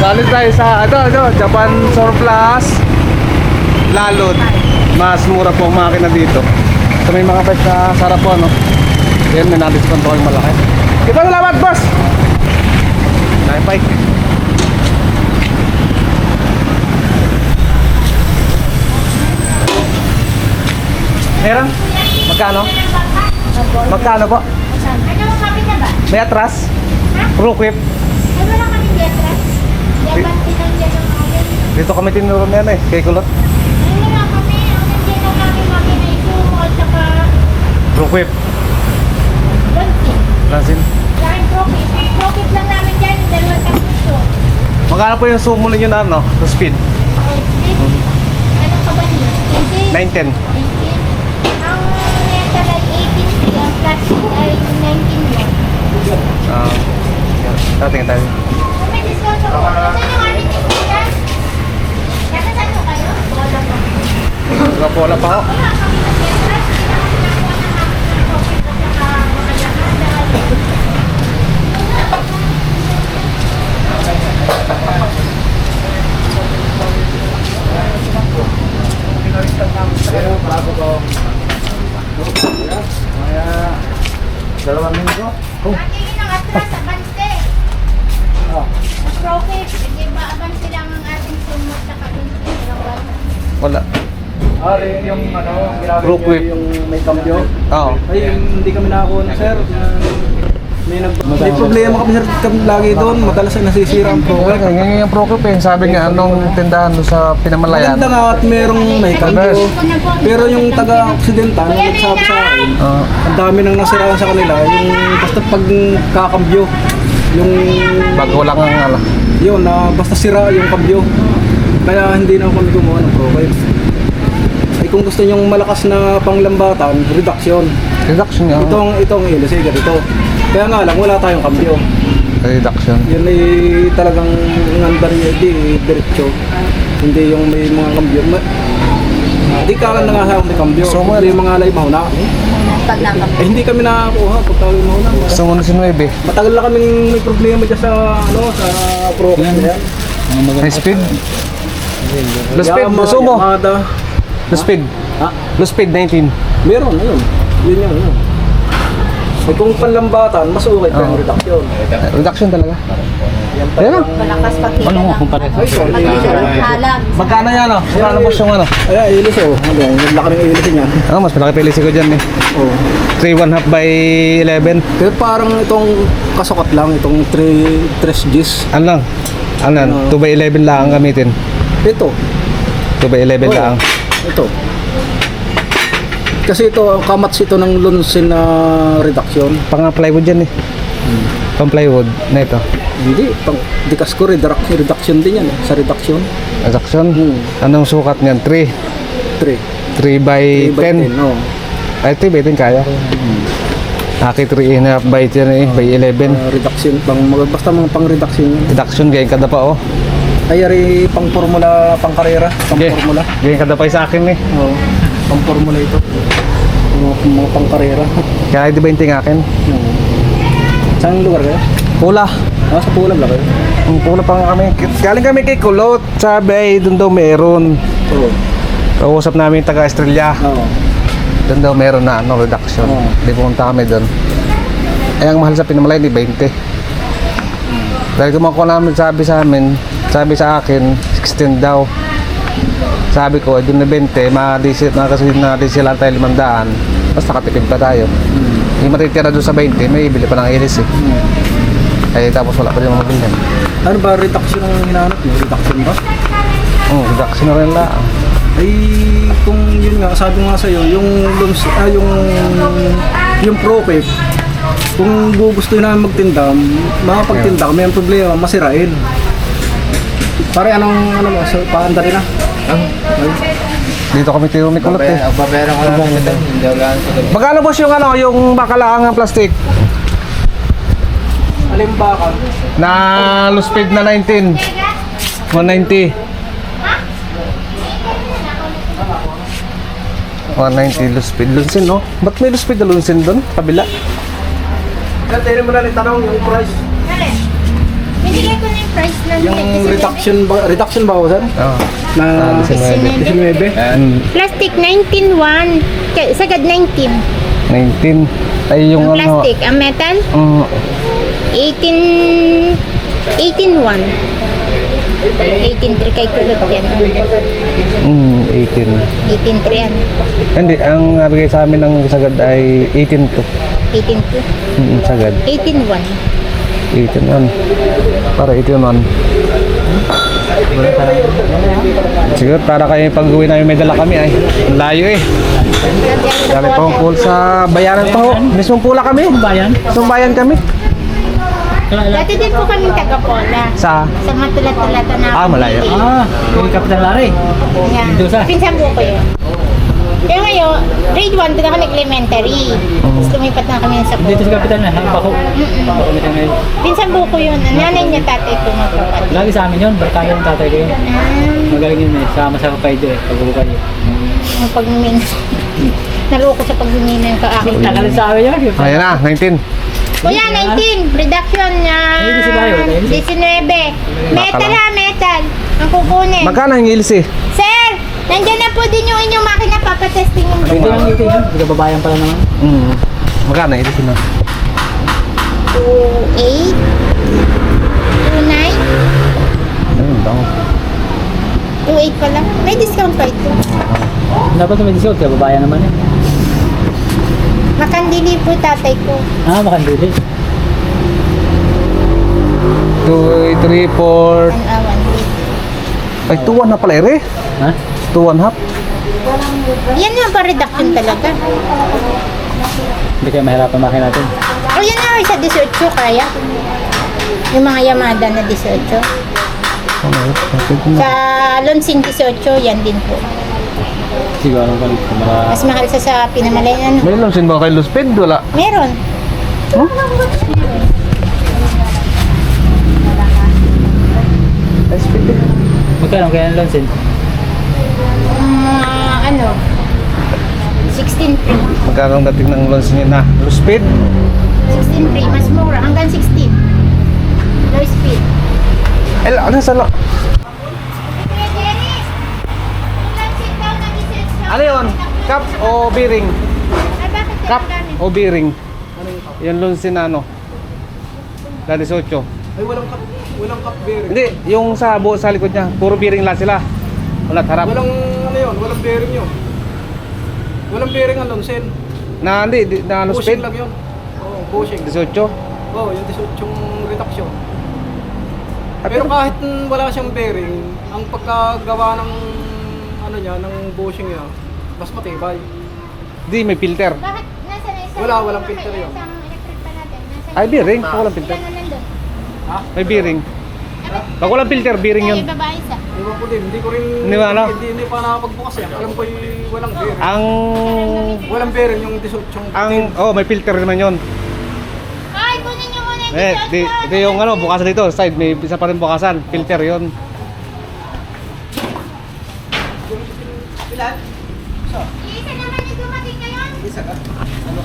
Galing tayo sa, ano, ano, Japan Surplus Lalot. Mas mura po ang makina dito. So may mga pet na sarap po, no? Yan, may na-discount po malaki. Kita salamat, boss! Bye, bye. Meron? Magkano? Magkano po? Ano? May atras? Rookwip? Ano lang kami diatras? Dito kami tinuro niyan eh, kay Kulot. Lang kami, ang ang kami makina ito at saka Rookwip. banti. Lansin. Dahil profit. Profit lang namin dyan, dalawang takso. Magkano po yung sumo ninyo na ano, sa speed? Ano ka ba niya? 910. 18? 18. Ang metal ay 18, ang plastic ay 19 yan. Ah, yan. Tatingin tayo. Mga pa ako. Wala kami na diatras. Kailangan nakuha na namin yung profit at saka mga lahat dahil Dalawang linggo. Oh. Atingin ang atlas sa banse. Ah. Sa profit, hindi ba abanse lang ang ating sumot sa kalunsin? Wala. Ah, rin yung ano, Rope whip. yung may cambio. Oo. Ay, yung hindi kami nakakuha na sir. May, may problema kami sir kami lagi doon. Madalas ay nasisira ang Wala program. nga, ngayon yung Procop eh. Sabi nga, anong tindahan doon sa Pinamalayan? Maganda nga at merong may cambio. Pero yung taga-occidental, nung nagsabi sa akin, Oo. ang dami nang nasiraan sa kanila. Yung basta pag kakambyo, yung bago lang ang ala. yun na basta sira yung kambyo. Kaya hindi na kami gumawa ng program. Ay kung gusto nyong malakas na panglambatan, reduction. Reduction nga. Itong itong ilis ay ganito. Kaya nga lang wala tayong kambyo. Reduction. Yan ay talagang ngandar niya di diretso. Hindi yung may mga kambyo. Ma di ka na nga sa may kambyo. So, So, well- yung mga alay mauna. Eh hindi kami nakakuha pag tayo mauna. Mo na si Nueve. Matagal na kaming may problema dyan sa ano sa pro yan. High speed? Low speed, Yamaha, gusto mo? Yamada. Low speed. Ha? Low speed 19. Meron, yun. Yun yung yun. Eh kung panlambatan, mas okay pa yung Oo. reduction. Reduction talaga. Yan Ayan na. Malakas pakita Ano mo lang. kung pare? Ay, sorry. Halag. Magkano yan oh? Magkano boss yung ano? Ayan, ilis oh. Ano, yung laki ng ilis niya. Ano, mas malaki pilisi ko dyan eh. Oh. 3 1 half by 11. Pero parang itong kasukat lang, itong 3 3 Gs. Ano lang? Ano yan? 2 by 11 lang ang gamitin. Ito. 2 by 11 Oh, lang. Ito. Kasi ito, ang kamats ito ng lunsin na reduction. Pang plywood yan eh. Pang plywood na ito. Hindi, pang dikas ko reduction, reduction din yan eh, sa reduction. Reduction. Hmm. Anong sukat niyan? 3. 3. 3 by 3 by 10. 10, oh. Ay, 3 by 10 kaya. Aki 3 and a half by 10 eh, by 11. Uh, reduction, pang, basta mga pang reduction. Reduction, ganyan kada pa oh. Ay, ari, pang formula, pang karera, pang Okay. formula. Ganyan kada pa sa akin eh. Oo, pang formula ito. Mga, mga pang karera. Kaya di ba yung tingakin? Oo. Saan lugar kayo? Pula. Ah, sa Pulam lang kayo? Ang pula pa nga kami. Galing kami kay Kulot. Sabi ay doon daw meron. Oo. Kausap namin yung taga Estrella. Oo. Doon daw meron na ano, reduction. Oo. Di pumunta kami doon. Eh, ang mahal sa Pinamalay, di 20. Dahil kumakuha namin, sabi sa amin, sabi sa akin, 16 daw. Sabi ko, eh, doon na 20, madisil, nakasuhin na disilan tayo 500. Basta nakatipid pa tayo. Yung matitira doon sa 20, may ibili pa ng ilis eh. Eh, tapos wala pa rin mga. Ano ba reduction ang hinahanap niyo? Reduction ba? Oh, reduction na rin lang. Ay, kung yun nga, sabi nga sa'yo, yung lums, ah, yung, yung profit, kung gugustuhin namin magtinda, makapagtinda kami ang problema, masirain. Pare, anong, ano mo, so, paanda rin na? Dito kami tiro may kulot eh. Babayaran ko lang ito. Hindi ako lang sa Magkano boss yung ano, yung makalaang ng plastic? Alimbakan. Na low speed na 19. 190. 190 low speed. Lunsin, no? Ba't may low speed na lunsin doon? Kabila. Kaya tayo mo na rin tanong yung price. Alin? Binigay ko na yung price ng Yung reduction ba, reduction ba sir? Oo. Na Ah, 19. 19. Mm, Plastic 19.1. Kaya- Sagad 19. 19. Ay yung Ang ano. plastic. Ang metal, Mm, 18... 18.1. 18.3 kay kulot yan. mm, 18. 18.3 yan. Hindi, ang nabigay sa amin ng sagad ay 18 to. 18.2. Mm, sagad. 18.1. 18 Para 18 Siguro para kayo pag uwi namin may dala kami ay. Ang layo eh. Dali pa akong pool sa bayaran pa ho. Mismong pula kami. Bayan? Mismong bayan kami. Dati din po kami taga-Pola. Sa Sa matulat-tulatan na Ah, malayo. Ah, yung Kapitan Larry. Yan. Pinsan buo ko yun. Kaya ngayon, grade 1 doon ako nag-elementary. Tapos lumipat na kami sa Dito sa Pola. Kapitan na, bako. Bako nito ngayon. Pinsan buo ko yun. Ang nanay niya tatay ko magkapatid. Lagi sa amin yun, barkada ng tatay ko yun. Ah, Magaling yun eh, sama sa kapaydo eh, pagbubukan yun. ang pagmin. Naloko sa pagmin ng kaakin. Tagalin sa amin yun. Ayan na, 19. Kuya, 19. Reduction niya. Ayun, si Bayo, ayun, si- 19. Metal ha, metal. Ang kukunin. Magkano ang ilsi? Sir, nandiyan na po din yung inyong makina. Papatesting yung Ito yung ito yun, hindi ka babayan pala naman. Mm. Magkano ilsi na? 28. 29. Ayun daw. 28 pa lang. May discount pa ito. Dapat may discount, kaya babayan naman eh. Makandili po tatay ko. Ah, makandili. 2, 3, 4. Ang awan. Ay, 2, 1 na pala ere. Ha? 2, 1 half. Yan yung pa reduction talaga. Hindi kaya mahirapan makin natin. O yan na sa 18 kaya. Yung mga Yamada na 18. Ano, bakit na? Sa Lonsing 18, yan din po. Siguro ang palit ko, maka... Mas mahal sa sa pinamalay ano. May lang sin ba kay Lusped? Wala. Meron. Huh? Eh. Magkano kaya ang Lonsin? Ano, 16 free. Magkano dating ng launch niya na? Lusped? 16 free, mas mura. Hanggang 16. Low speed. Eh, ano sa 18? Ano yun? Cup o bearing? Ay, bakit Cup o bearing? Yung launch na ano? La 18. Ay walang cup, walang cup bearing. Hindi, yung sa buo sa likod niya, puro bearing lang sila. Wala harap. Walang ano yun, walang bearing yun. Walang bearing ang Lonsen. Na hindi, di- na ano Bushing speed? lang yun. Oo, bushing. 18. Oo, yung 18 yung reduction. Pero kahit wala siyang bearing, ang pagkagawa ng ano niya, ng bushing niya, mas matibay. Di, may filter. Bakit nasa na isang... Wala, walang filter yun. Isang electric pa natin. Nasa Ay, bearing. Walang filter. Ilan na nandun? May bearing. Pag walang filter, bearing yun. Ay, babae isa. Ewan ko din, hindi ko rin, Hindi ba, ano? hindi, hindi pa nakapagbukas eh. Alam ko yung walang bearing. Ang... Walang bearing yung 18 yung Ang... Oh, may filter naman yun. Ay, kunin niyo muna yung Eh, di, di yung ano, bukasan dito, side, may isa pa rin bukasan. Filter yun. Isa naman yung dumating ngayon. Isa ka? Hindi ba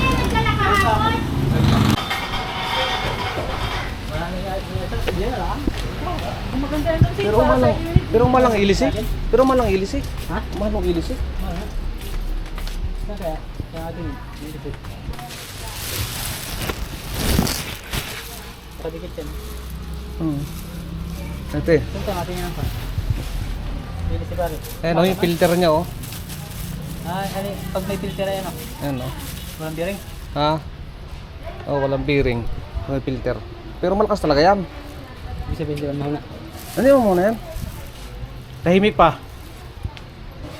kayo nagdala kahapon? Pero malang, pero malang ilis eh. Pero malang ilis eh. Ha? Malang ilis eh. Saan kaya? Kaya natin, dito. Kadikit yan. Hmm. Ate, Punta natin yan pa. Dito si pare. ayan oh, yung filter niya oh. Ah, ano, pag may filter yan, oh. Ayan oh. Walang bearing. Ha? Oh, walang bearing. May filter. Pero malakas talaga yan. Ibig sabihin, di ba mahuna? Ano yung muna yan? Tahimik pa.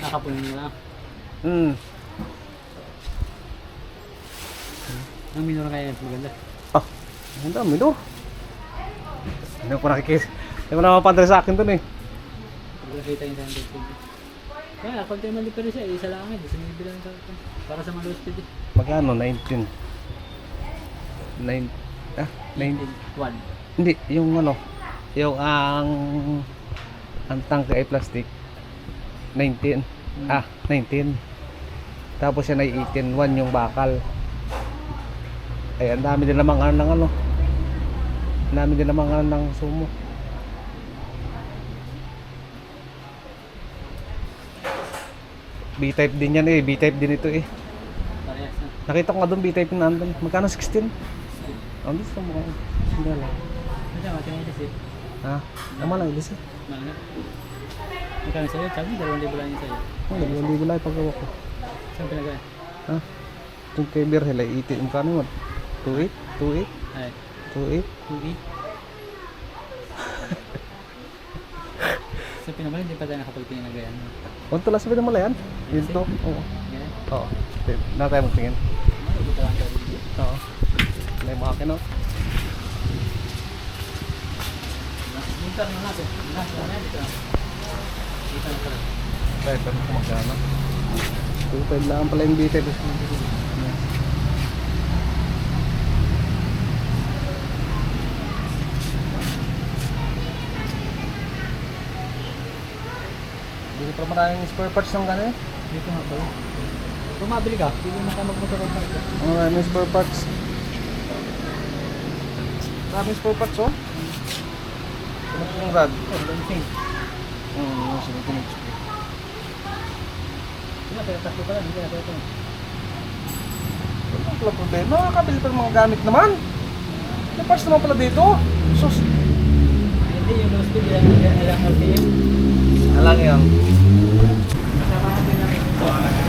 Nakapunin mo lang. Hmm. Ang minura kaya yan, maganda. Ah, ang dami no. Hindi ko nakikita. Hindi ko na mapadala sa akin dun eh. Nakita yung speed. Kaya, konti mali pa rin siya, isa lang eh. Nyo bilang sa akin. Para sa speed eh. Magkano? 19. 9. Ah, 9. 1. Hindi, yung ano, yung ang ang tangke ay plastic 19. Ah, 19. Tapos yan ay 18, 1 yung bakal. Ay, ang dami din namang ano ng ano. Namin din naman ng sumo. B-type din yan eh. B-type din ito eh. Nakita ko nga doon B-type na nandun. Magkano 16? Ang gusto mo. Hindi lang. Ano ilis eh. Ha? Naman lang, ilis eh. Mahal nga. Magkano sa'yo? Sabi, dalawang libo lang yun sa'yo. Oh, dalawang libo lang paggawa ko. Saan pinagaya? Ha? Itong kay Berhel ay 80. Ang kano mo? 28? 28? Ay, 28? 2 Sa pinabalik, hindi pa tayo nakapagtingin ng ganyan. Kung tulas sabi ng malayan? Yun to? Oo. Oo. Na tayo magtingin. Oo. Wala yung mga kino. Mintar na natin. Lahat na yan, dito. Dito lang pala. Kaya ito kung magkano. 2.5 lang pala yung B-type. Dito pa maraming spare parts ng gano'n. Dito nga pala. Kung mabili ka, hindi mo ka magmotor ka ito. Ang maraming spare parts. Maraming spare parts oh. Yung rad? Oh, dancing. Hmm, yung sinikinig. Sila, pero tatlo pala, hindi na ito. Wala problema. Nakakabili pa ng mga gamit naman. May parts naman pala dito. Sus. Hindi, yung low speed, ilang ilang RPM. Alang yan. Kasama natin namin.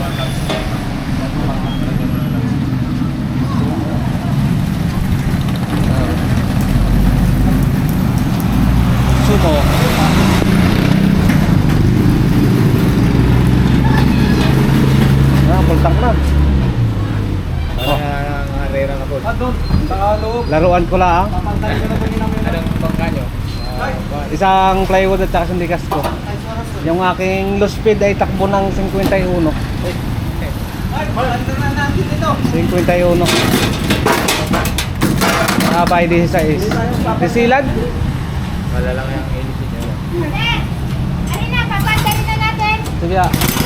Sumo. Ah, bultak na. Ah, doon. Sa loob. Laruan ko lang. Ko na? Anong pangkanyo? Isang plywood at saka sindikas ko. Yung aking low speed ay takbo ng 51. Ay, ano na natin dito? 51. Mahaba ay 16. Disilad? Wala lang yung hélice niya. Ano na, papandarin na natin. Sige ah.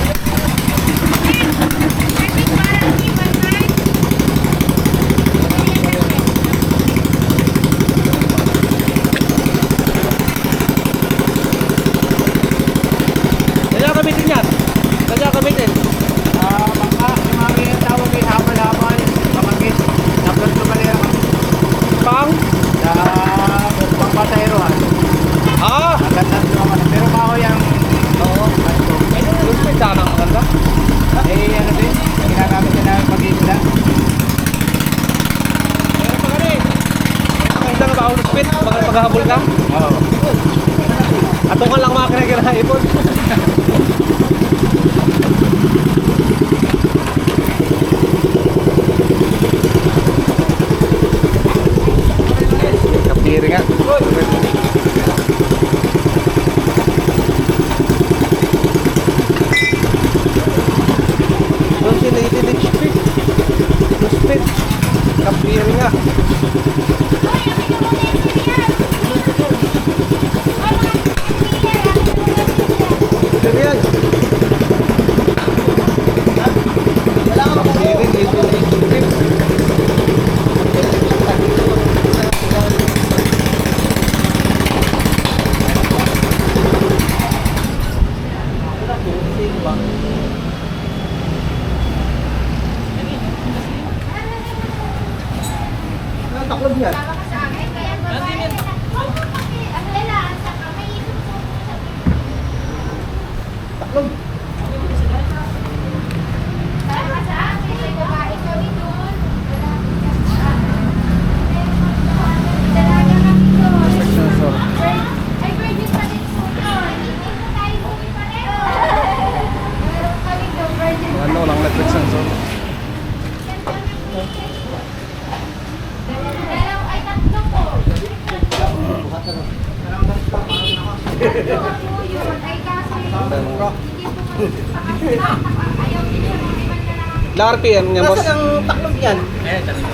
Ilang RPM niya, boss? ang taklob yan? Eh, sabi ko.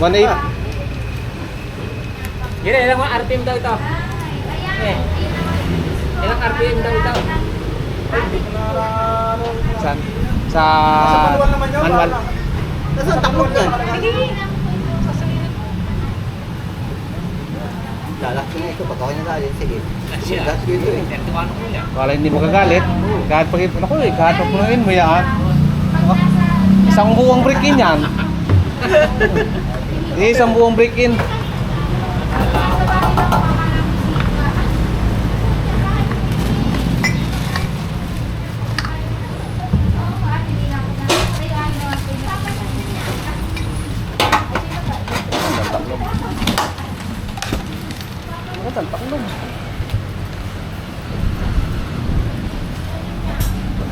1.8. Gina, ilang mga RPM daw ito? Eh, ilang RPM daw ito? Saan? Sa manual. Nasaan taklob yan? Lalak ko na ito, pag ako nagalit, sige. Lalak ko ito eh. Wala hindi mo kagalit. Kahit pag ako eh, kahit pag punuin mo yan. Isang buong break-in yan. Isang buong break-in. Ano talpaklog?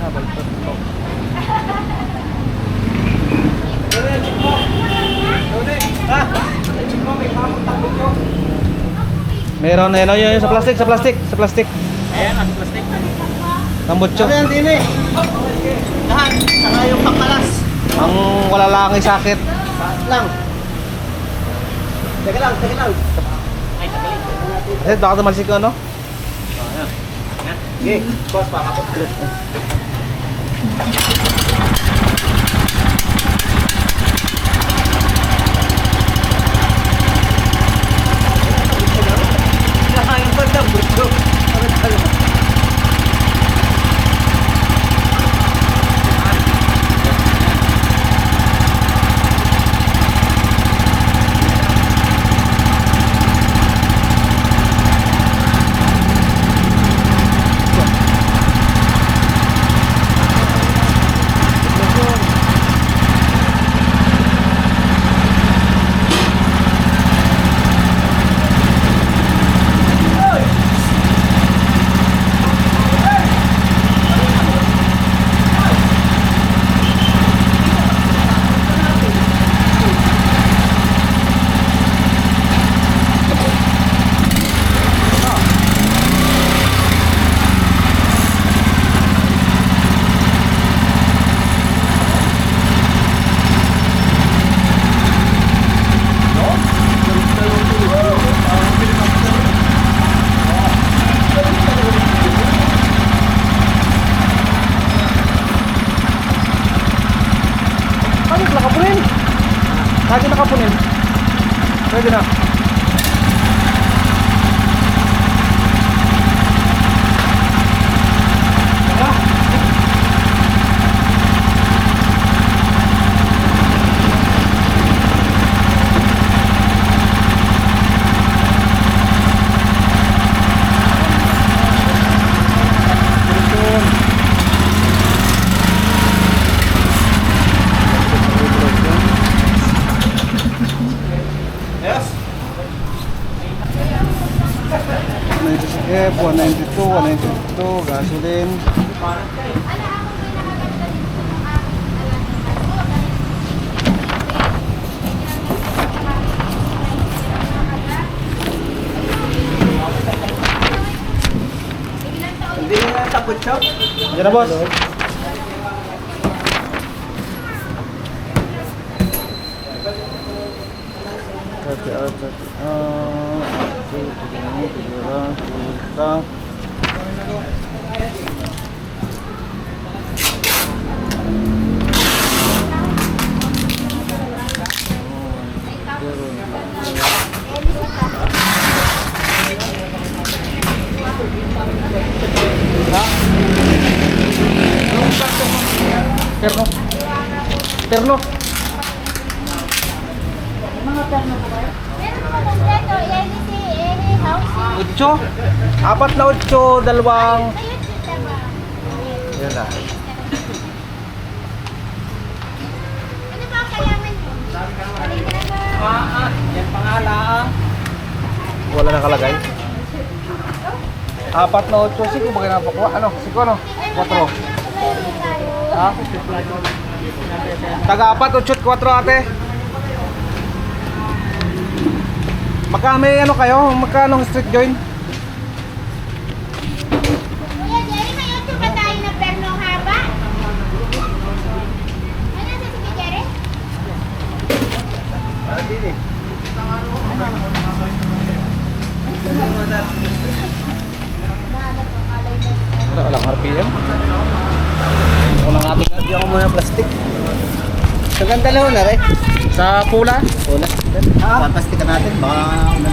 Habal pa ito. Meron na yun, yun, yun, sa plastic, sa plastic, sa plastic. Ayan, nasa plastic. Tambutso. Ano yan din eh? Lahat, saka yung pangkalas. Ang wala lang ay sakit. Lang. Teka lang, teka lang. Eh, baka tumalsik ko, ano? Okay, boss, pakapot. Nakayang na tapos shop. Yan ah, tignan, tignan, tignan. Perno. Perno. Meron pa kompleto, si Eri Housing. Utso. Apat na utso, dalawang... Yan na. Ano ba ang kailangan mo? Ah, yan pangalang. Wala nakalagay. Apat na utso. Sige, bagay na pakuha. Ano? Sige, ano? Kwatro. Ha? Taga-apat, utso, kwatro, ate. Magka may ano kayo? Magkano street join? Kuya Jerry, may otso ba tayo na perno haba? Ano sa sige, Jerry? Wala, walang RPM. Walang ating Hindi ako muna plastic. Lang na rin. Sa pula? Wala. Ah, plastic natin. Baka